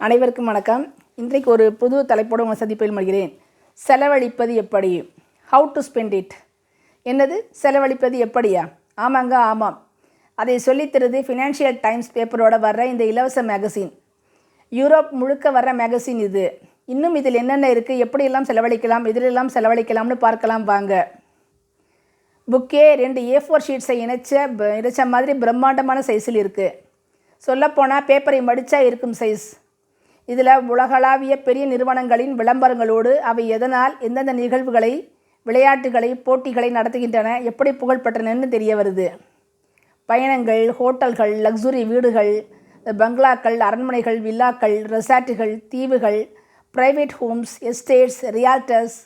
அனைவருக்கும் வணக்கம். இன்றைக்கு ஒரு புது தலைப்போடு உங்கள் சந்திப்பில் மொழிகிறேன் செலவழிப்பது எப்படி? ஹவு டு ஸ்பெண்ட் இட் என்னது? செலவழிப்பது எப்படியா? ஆமாங்க ஆமாம். அதை சொல்லித்தருது ஃபினான்ஷியல் டைம்ஸ் பேப்பரோட வர்ற இந்த இலவச மேகசின் யூரோப் முழுக்க வர்ற மேகசின் இது. இன்னும் இதில் என்னென்ன இருக்குது எப்படியெல்லாம் செலவழிக்கலாம்? இதிலெல்லாம் செலவழிக்கலாம்னு பார்க்கலாம் வாங்க. புக்கே ரெண்டு ஏ ஃபோர் ஷீட்ஸை இணைச்ச ப- இணைச்ச மாதிரி பிரம்மாண்டமான சைஸில் இருக்குது சொல்லப்போனால் பேப்பரை மடித்தா இருக்கும் சைஸ் இதில் உலகளாவிய பெரிய நிறுவனங்களின் விளம்பரங்களோடு அவை எதனால் எந்தெந்த நிகழ்வுகளை விளையாட்டுகளை போட்டிகளை நடத்துகின்றன எப்படி புகழ்பெற்றனன்னு தெரிய வருது. பயணங்கள் ஹோட்டல்கள் லக்ஸுரி வீடுகள் பங்களாக்கள் அரண்மனைகள் வில்லாக்கள் ரெசார்ட்டுகள் தீவுகள் private homes estates realtors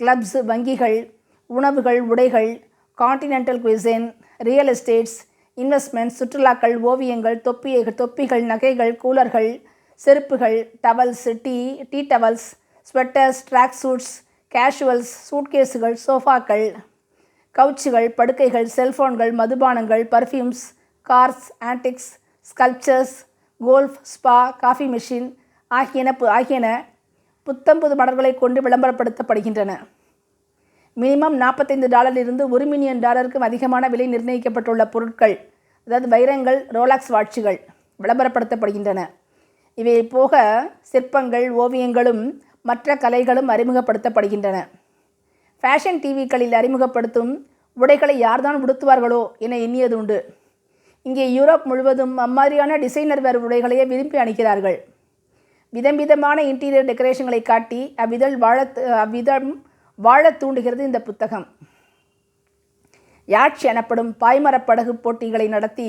clubs வங்கிகள் உணவுகள் உடைகள் continental cuisine real estates investments சுற்றுலாக்கள் ஓவியங்கள் தொப்பி தொப்பிகள் நகைகள் கூலர்கள் செருப்புகள் towels tea tea towels sweaters track suits casuals சூட்கேஸுகள் சோஃபாக்கள் கவுச்சுகள் படுக்கைகள் செல்ஃபோன்கள் மதுபானங்கள் perfumes cars antiques sculptures golf spa coffee machine ஆகியன பு- ஆகியன புத்தம்புது மலர்களை கொண்டு விளம்பரப்படுத்தப்படுகின்றன. மினிமம் நாற்பத்தைந்து டாலரிலிருந்து ஒரு மில்லியன் டாலருக்கும் அதிகமான விலை நிர்ணயிக்கப்பட்டுள்ள பொருட்கள் அதாவது வைரங்கள் ரோலாக்ஸ் வாட்சுகள் விளம்பரப்படுத்தப்படுகின்றன. இவை போக சிற்பங்கள் ஓவியங்களும் மற்ற கலைகளும் அறிமுகப்படுத்தப்படுகின்றன. ஃபேஷன் டிவிக்களில் அறிமுகப்படுத்தும் உடைகளை யார்தான் உடுத்துவார்களோ என எண்ணியது உண்டு. இங்கே யூரோப் முழுவதும் அம்மாதிரியான டிசைனர் வேறு உடைகளையே விரும்பி அணிக்கிறார்கள் விதம் விதமான இன்டீரியர் டெக்கரேஷன்களை காட்டி அவ்விதழ் வாழத் அவ்விதம் வாழத் தூண்டுகிறது இந்த புத்தகம். யாட்ச் எனப்படும் பாய்மரப் படகு போட்டிகளை நடத்தி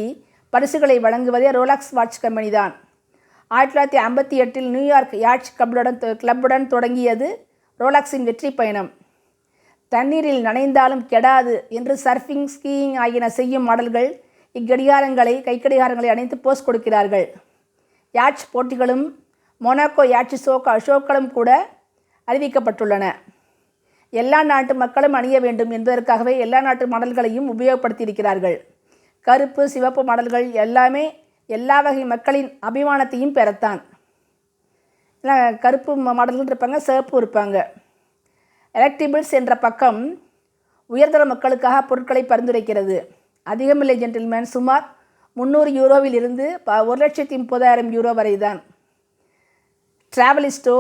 பரிசுகளை வழங்குவதே ரோலாக்ஸ் வாட்ச் கம்பெனி தான் ஆயிரத்தி தொள்ளாயிரத்தி ஐம்பத்தி எட்டில் நியூயார்க் யாட்ச் கிளப்புடன் கிளப்புடன் தொடங்கியது ரோலாக்ஸின் வெற்றி பயணம். தண்ணீரில் நனைந்தாலும் கெடாது என்று சர்ஃபிங் ஸ்கீயிங் ஆகியன செய்யும் மாடல்கள் இக்கடிகாரங்களை கைக்கடிகாரங்களை அணைத்து போஸ் கொடுக்கிறார்கள். யாட்ச் போட்டிகளும் மொனாக்கோ யாட்சி ஷோக்கா ஷோக்களும் கூட அறிவிக்கப்பட்டுள்ளன. எல்லா நாட்டு மக்களும் அணிய வேண்டும் என்பதற்காகவே எல்லா நாட்டு மாடல்களையும் உபயோகப்படுத்தியிருக்கிறார்கள். கருப்பு சிவப்பு மாடல்கள் எல்லாமே எல்லா வகை மக்களின் அபிமானத்தையும் பெறத்தான். கருப்பு மாடல்கள் இருப்பாங்க சிவப்பு இருப்பாங்க. எலக்டிபிள்ஸ் என்ற பக்கம் உயர்தர மக்களுக்காக பொருட்களை பரிந்துரைக்கிறது. அதிகமில்லை ஜென்டில்மேன் சுமார் முந்நூறு யூரோவில் இருந்து ப ஒரு லட்சத்தி முப்பதாயிரம் யூரோ வரை தான் Travelisto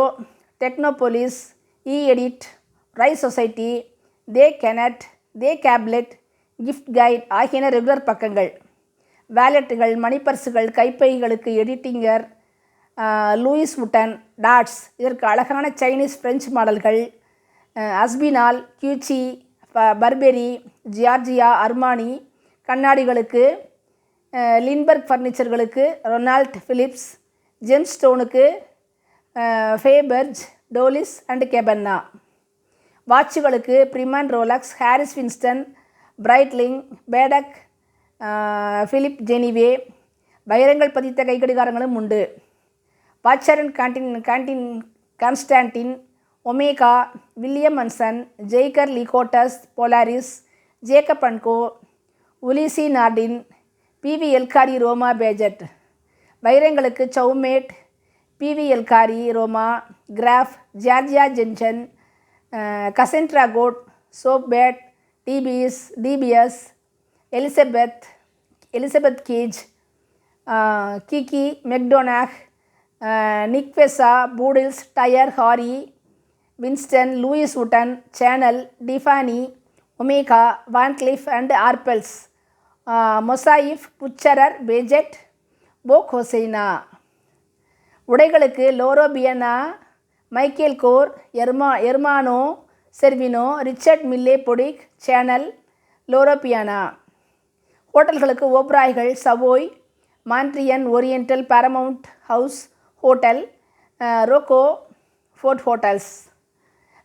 Technopolis e edit rise society தே கெனட் தே கேப்லெட் கிஃப்ட் கைட் ஆகியன ரெகுலர் பக்கங்கள். வேலெட்டுகள் மணிப்பர்சுகள் கைப்பைகளுக்கு எடிட்டிங்கர் லூயிஸ் வுட்டன் டாட்ஸ். இதற்கு அழகான சைனீஸ் பிரெஞ்சு மாடல்கள் அஸ்பினால் கியூச்சி ப- பர்பெரி ஜியார்ஜியா அர்மானி கண்ணாடிகளுக்கு லின்பர்க் ஃபர்னிச்சர்களுக்கு ரொனால்ட் ஃபிலிப்ஸ் ஜெம் ஸ்டோனுக்கு ஃபேபர்ஜ் டோலிஸ் அண்ட் கெபன்னா. வாட்சுகளுக்கு பிரிமன் Rolex Harry Winston Breitling Patek Philippe Philippe Geneve வைரங்கள் பதித்த கைக்கடிகாரங்களும் உண்டு. Vacheron Constantin Constantin Constantin Omega William Anson Jaeger லிகோட்டஸ் Polaris Jacob and co Ulysse Nardin Bvlgari Roma Piaget. வைரங்களுக்கு Chaumet Bvlgari Roma Graff Georg Jensen Cassandra Goad Chopard DPS DPS Elizabeth Elizabeth Gage Kiki McDonough நிக்வெசா Boodles tyre Harry Winston Louis Vuitton Chanel Tiffany Omega Van Cleef and Arpels. மொசாயிஃப் Bucherer Piaget போக் ஹொசைனா. உடைகளுக்கு Loro Piana Michael Kors எர்மா Ermanno Scervino Richard Mille boutique Chanel Loro Piana ஹோட்டல்களுக்கு ஓப்ராய்கள் Savoy Mandarin Oriental Paramount House hotel Rocco Forte hotels.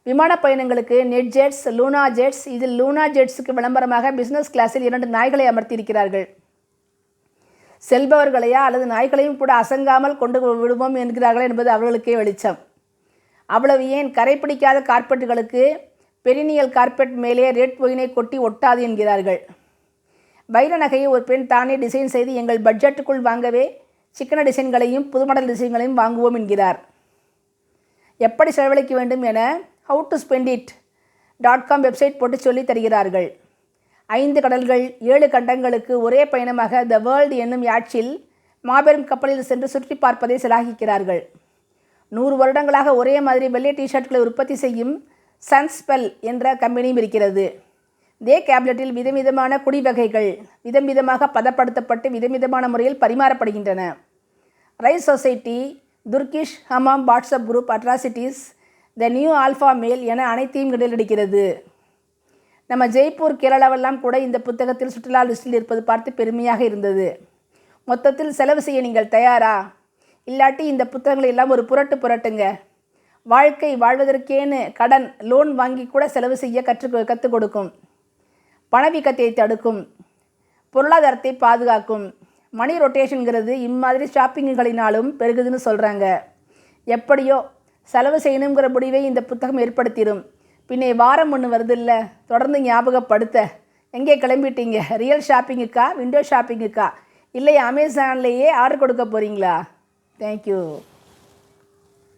விமான பயணங்களுக்கு net ஜெட்ஸ் Luna ஜெட்ஸ் இதில் Luna ஜெட்ஸுக்கு விளம்பரமாக business கிளாஸில் இரண்டு நாய்களை அமர்த்தியிருக்கிறார்கள். செல்பவர்களையா அல்லது நாய்களையும் கூட அசங்காமல் கொண்டு விடுவோம் என்கிறார்கள் என்பது அவர்களுக்கே வெளிச்சம். அவ்வளவு ஏன்? கரைப்பிடிக்காத கார்பெட்டுகளுக்கு பெரினியல் கார்பெட் மேலே ரெட் ஒயினை கொட்டி ஒட்டாது என்கிறார்கள். வைர நகையை ஒரு பெண் தானே டிசைன் செய்து எங்கள் பட்ஜெட்டுக்குள் வாங்கவே சிக்கன டிசைன்களையும் புது மாடல் டிசைன்களையும் வாங்குவோம் என்கிறார். எப்படி செலவழிக்க வேண்டும் என how to spend it dot com website போட்டு சொல்லி தருகிறார்கள். ஐந்து கடல்கள் ஏழு கண்டங்களுக்கு ஒரே பயணமாக த வேர்ல்டு என்னும் யாட்சில் மாபெரும் கப்பலில் சென்று சுற்றி பார்ப்பதை சிலாகிக்கிறார்கள். நூறு வருடங்களாக ஒரே மாதிரி வெள்ளை டிஷர்ட்களை உற்பத்தி செய்யும் சன்ஸ்பெல் என்ற கம்பெனியும் இருக்கிறது. இதே கேப்லெட்டில் விதவிதமான குடி வகைகள் விதம் விதமாக பதப்படுத்தப்பட்டு விதவிதமான முறையில் பரிமாறப்படுகின்றன. Rise society Turkish hammam WhatsApp group atrocities the new alpha male என அனைத்தையும் கிடலடிக்கிறது நம்ம ஜெய்ப்பூர் கேரளாவெல்லாம் கூட இந்த புத்தகத்தில் சுற்றுலா லிஸ்டில் இருப்பது பார்த்து பெருமையாக இருந்தது. மொத்தத்தில் செலவு செய்ய நீங்கள் தயாரா? இல்லாட்டி இந்த புத்தகங்களை எல்லாம் ஒரு புரட்டு புரட்டுங்க. வாழ்க்கை வாழ்வதற்கேன்னு கடன் லோன் வாங்கி கூட செலவு செய்ய கற்று கற்றுக் கொடுக்கும். பணவீக்கத்தை தடுக்கும் பொருளாதாரத்தை பாதுகாக்கும். மணி ரொட்டேஷனுங்கிறது இம்மாதிரி ஷாப்பிங்குகளினாலும் பெருகுதுன்னு சொல்கிறாங்க எப்படியோ செலவு செய்யணுங்கிற முடிவை இந்த புத்தகம் ஏற்படுத்திடும். பின்னே வாரம் ஒன்று வருது இல்லை தொடர்ந்து ஞாபகப்படுத்த. எங்கே கிளம்பிட்டீங்க? ரியல் ஷாப்பிங்குக்கா? விண்டோ ஷாப்பிங்குக்கா? இல்லை அமேசான்லேயே ஆர்டர் கொடுக்க போகிறீங்களா தேங்க்யூ